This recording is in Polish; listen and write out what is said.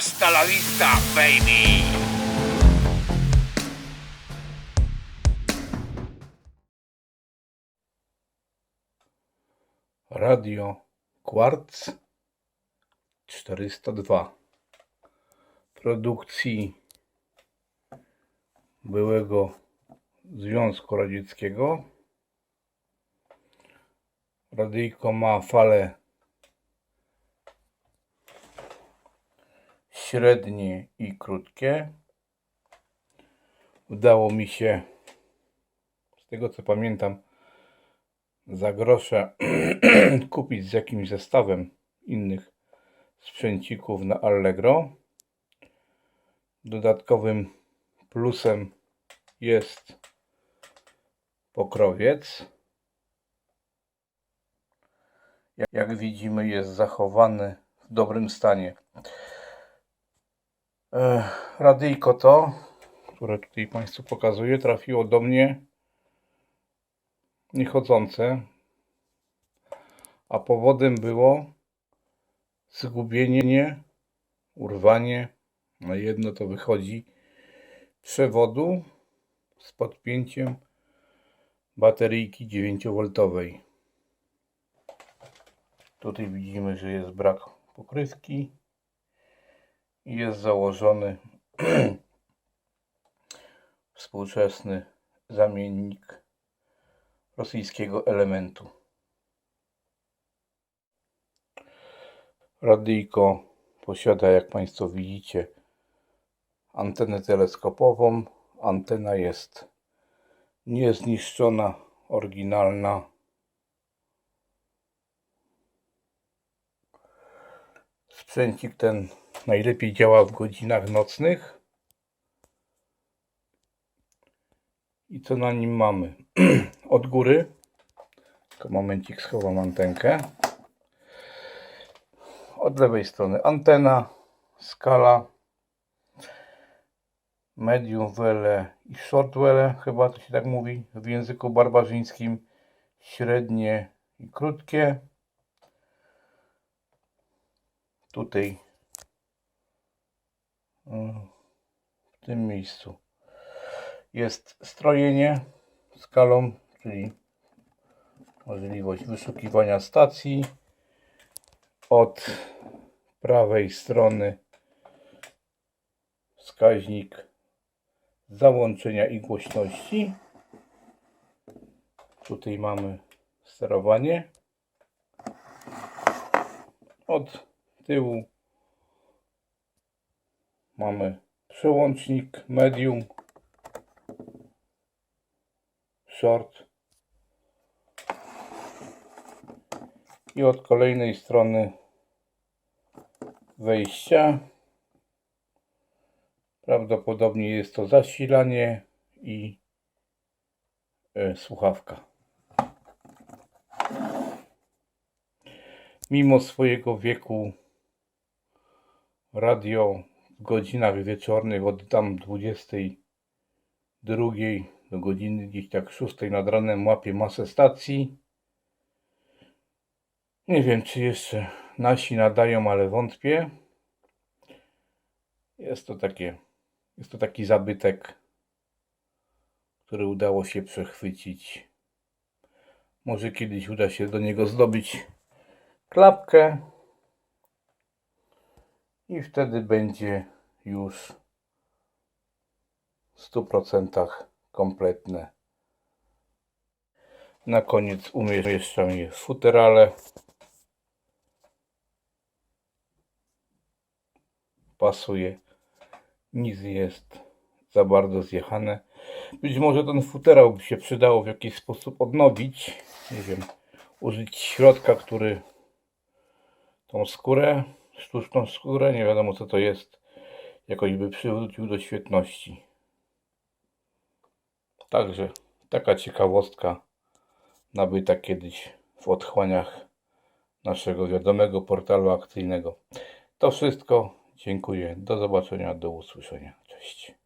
Hasta la vista, baby! Radio Quartz 402 produkcji byłego Związku Radzieckiego. Radyjko ma fale średnie i krótkie. Udało mi się, z tego co pamiętam, za grosze kupić z jakimś zestawem innych sprzęcików na Allegro. Dodatkowym plusem jest pokrowiec. Jak widzimy, jest zachowany w dobrym stanie. Radyjko to, które tutaj Państwu pokazuję, trafiło do mnie niechodzące, a powodem było zgubienie, urwanie, na jedno to wychodzi, przewodu z podpięciem bateryjki 9V. Tutaj widzimy, że jest brak pokrywki jest założony współczesny zamiennik rosyjskiego elementu. Radyjko posiada, jak Państwo widzicie, antenę teleskopową. Antena jest niezniszczona, oryginalna. Sprzęcik ten najlepiej działa w godzinach nocnych. I co na nim mamy? Od góry, tylko momencik schowam antenkę. Od lewej strony antena, skala, medium wele i short wele, chyba to się tak mówi w języku barbarzyńskim, średnie i krótkie. Tutaj w tym miejscu jest strojenie skalą, czyli możliwość wyszukiwania stacji. Od prawej strony wskaźnik załączenia i głośności. Tutaj mamy sterowanie. Od tyłu mamy przełącznik medium short. I od kolejnej strony wejścia. Prawdopodobnie jest to zasilanie i e, słuchawka. Mimo swojego wieku radio godzinach wieczornych od tam 22 do godziny gdzieś tak 6 nad ranem łapie masę stacji. Nie wiem, czy jeszcze nasi nadają, ale wątpię. Jest to takie, jest to taki zabytek, który udało się przechwycić. Może kiedyś uda się do niego zdobyć klapkę i wtedy będzie już w 100% kompletne. Na koniec umieszczam je w futerale. Pasuje. Nic jest za bardzo zjechane. Być może ten futerał by się przydało w jakiś sposób odnowić. Nie wiem, użyć środka, który tą skórę, sztuczną skórę, nie wiadomo co to jest, jakoś by przywrócił do świetności. Także taka ciekawostka nabyta kiedyś w otchłaniach naszego wiadomego portalu akcyjnego. To wszystko. Dziękuję. Do zobaczenia, do usłyszenia. Cześć.